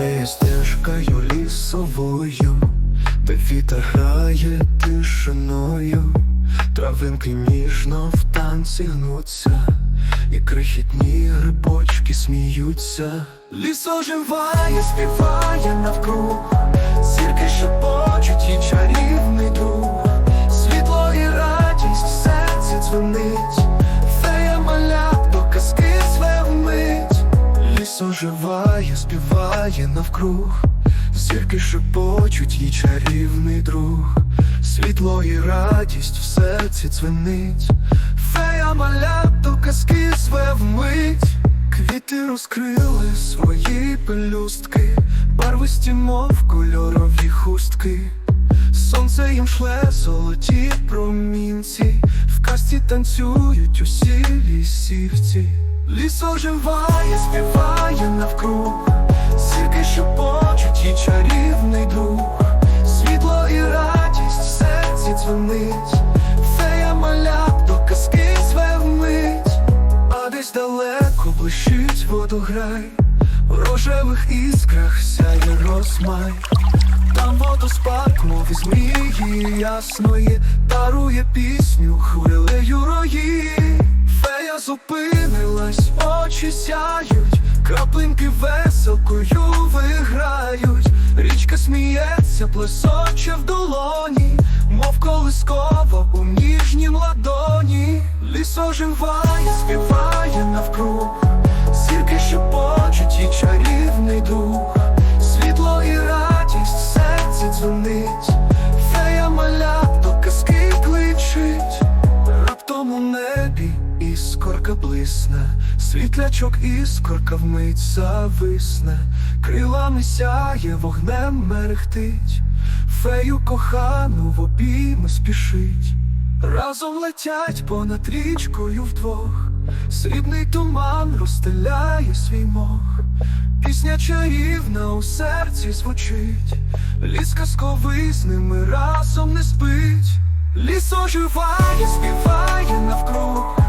Фея стежкою лісовою, де вітер грає тишиною, травинки ніжно в танці гнуться, і крихітні грибочки сміються. Ліс оживає, співає навкруг, зірки шепочуть і чарівний Ліс оживає, співає навкруг, зірки шепочуть їй чарівний друг, світло і радість в серці дзвенить, фея малят до казки зве вмить, квіти розкрили свої пелюстки, барвисті, мов кольорові хустки. Сонце їм шле золоті промінці, в касті танцюють усі лісівці. Ліс оживає, співає навкруг, зірки шепочуть і чарівний друг, світло і радість в серці дзвонить, фея малят до казки зве вмить, а десь далеко блищить водограй, в рожевих іскрах сяє розмай. Там водоспад, мов із змії ясної, дарує пісню хвилею рої. Зупинилась, очі сяють, краплинки веселкою виграють, річка сміється, плесоче в долоні, мов колискова у ніжнім ладоні. Ліс оживає, співає навкруг, зірки шепочуть і чарівний іскорка блисне, світлячок іскорка вмить зависне, крилами сяє, вогнем мерехтить, фею кохану в обійми спішить. Разом летять понад річкою вдвох, срібний туман розстеляє свій мох. Пісня чарівна у серці звучить, ліс казковий з ними разом не спить, ліс оживає, співає навкруг,